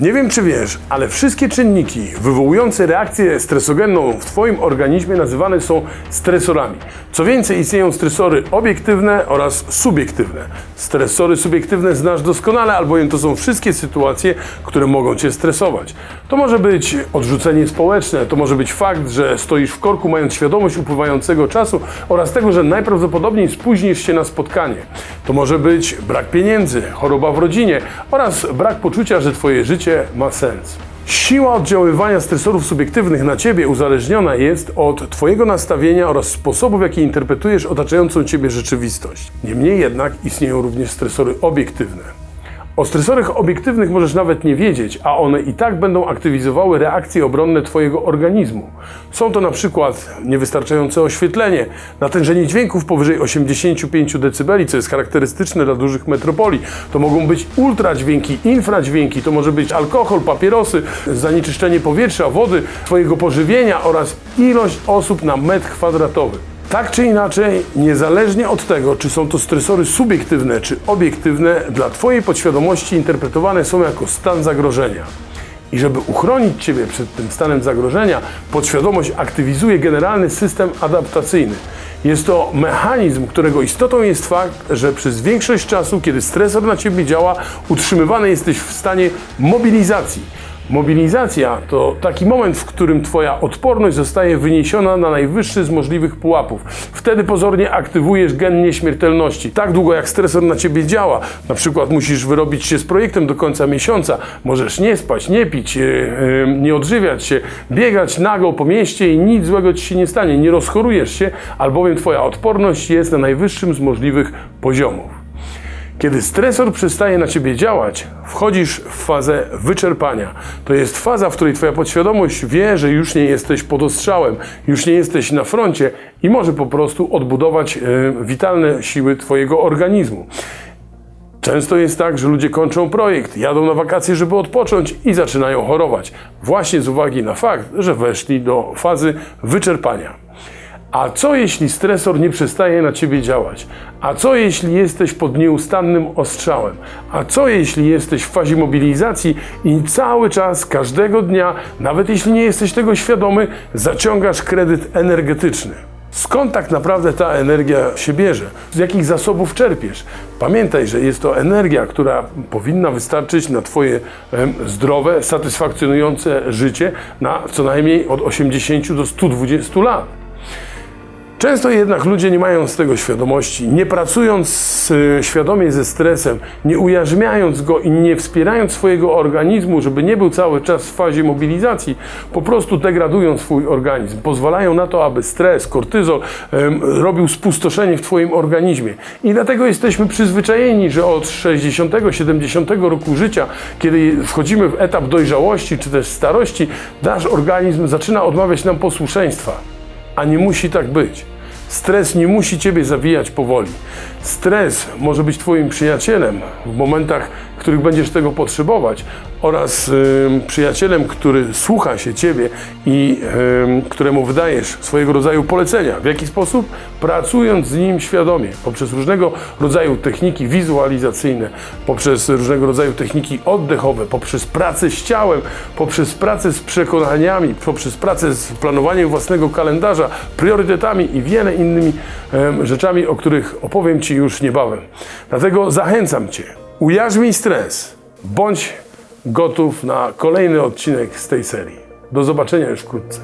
Nie wiem, czy wiesz, ale wszystkie czynniki wywołujące reakcję stresogenną w Twoim organizmie nazywane są stresorami. Co więcej, istnieją stresory obiektywne oraz subiektywne. Stresory subiektywne znasz doskonale, albowiem to są wszystkie sytuacje, które mogą Cię stresować. To może być odrzucenie społeczne, to może być fakt, że stoisz w korku mając świadomość upływającego czasu oraz tego, że najprawdopodobniej spóźnisz się na spotkanie. To może być brak pieniędzy, choroba w rodzinie oraz brak poczucia, że Twoje życie ma sens. Siła oddziaływania stresorów subiektywnych na Ciebie uzależniona jest od Twojego nastawienia oraz sposobu, w jaki interpretujesz otaczającą Ciebie rzeczywistość. Niemniej jednak istnieją również stresory obiektywne. O stresorach obiektywnych możesz nawet nie wiedzieć, a one i tak będą aktywizowały reakcje obronne Twojego organizmu. Są to na przykład niewystarczające oświetlenie, natężenie dźwięków powyżej 85 dB, co jest charakterystyczne dla dużych metropolii. To mogą być ultradźwięki, infradźwięki, to może być alkohol, papierosy, zanieczyszczenie powietrza, wody, Twojego pożywienia oraz ilość osób na metr kwadratowy. Tak czy inaczej, niezależnie od tego, czy są to stresory subiektywne czy obiektywne, dla Twojej podświadomości interpretowane są jako stan zagrożenia. I żeby uchronić Ciebie przed tym stanem zagrożenia, podświadomość aktywizuje generalny system adaptacyjny. Jest to mechanizm, którego istotą jest fakt, że przez większość czasu, kiedy stresor na Ciebie działa, utrzymywany jesteś w stanie mobilizacji. Mobilizacja to taki moment, w którym Twoja odporność zostaje wyniesiona na najwyższy z możliwych pułapów. Wtedy pozornie aktywujesz gen nieśmiertelności. Tak długo jak stresor na Ciebie działa, na przykład musisz wyrobić się z projektem do końca miesiąca, możesz nie spać, nie pić, e, e, nie odżywiać się, biegać nago po mieście i nic złego Ci się nie stanie, nie rozchorujesz się, albowiem Twoja odporność jest na najwyższym z możliwych poziomów. Kiedy stresor przestaje na ciebie działać, wchodzisz w fazę wyczerpania. To jest faza, w której twoja podświadomość wie, że już nie jesteś pod ostrzałem, już nie jesteś na froncie i może po prostu odbudować e, witalne siły twojego organizmu. Często jest tak, że ludzie kończą projekt, jadą na wakacje, żeby odpocząć i zaczynają chorować. Właśnie z uwagi na fakt, że weszli do fazy wyczerpania. A co jeśli stresor nie przestaje na ciebie działać? A co jeśli jesteś pod nieustannym ostrzałem? A co jeśli jesteś w fazie mobilizacji i cały czas, każdego dnia, nawet jeśli nie jesteś tego świadomy, zaciągasz kredyt energetyczny? Skąd tak naprawdę ta energia się bierze? Z jakich zasobów czerpiesz? Pamiętaj, że jest to energia, która powinna wystarczyć na Twoje zdrowe, satysfakcjonujące życie na co najmniej od 80 do 120 lat. Często jednak ludzie nie mają z tego świadomości, nie pracując y, świadomie ze stresem, nie ujarzmiając go i nie wspierając swojego organizmu, żeby nie był cały czas w fazie mobilizacji, po prostu degradują swój organizm. Pozwalają na to, aby stres, kortyzol robił spustoszenie w Twoim organizmie. I dlatego jesteśmy przyzwyczajeni, że od 60-70 roku życia, kiedy wchodzimy w etap dojrzałości czy też starości, nasz organizm zaczyna odmawiać nam posłuszeństwa a nie musi tak być. Stres nie musi ciebie zawijać powoli. Stres może być twoim przyjacielem w momentach, których będziesz tego potrzebować, oraz y, przyjacielem, który słucha się ciebie i y, któremu wydajesz swojego rodzaju polecenia. W jaki sposób? Pracując z nim świadomie, poprzez różnego rodzaju techniki wizualizacyjne, poprzez różnego rodzaju techniki oddechowe, poprzez pracę z ciałem, poprzez pracę z przekonaniami, poprzez pracę z planowaniem własnego kalendarza, priorytetami i wiele innymi em, rzeczami, o których opowiem Ci już niebawem. Dlatego zachęcam Cię, ujarzmij stres, bądź gotów na kolejny odcinek z tej serii. Do zobaczenia już wkrótce.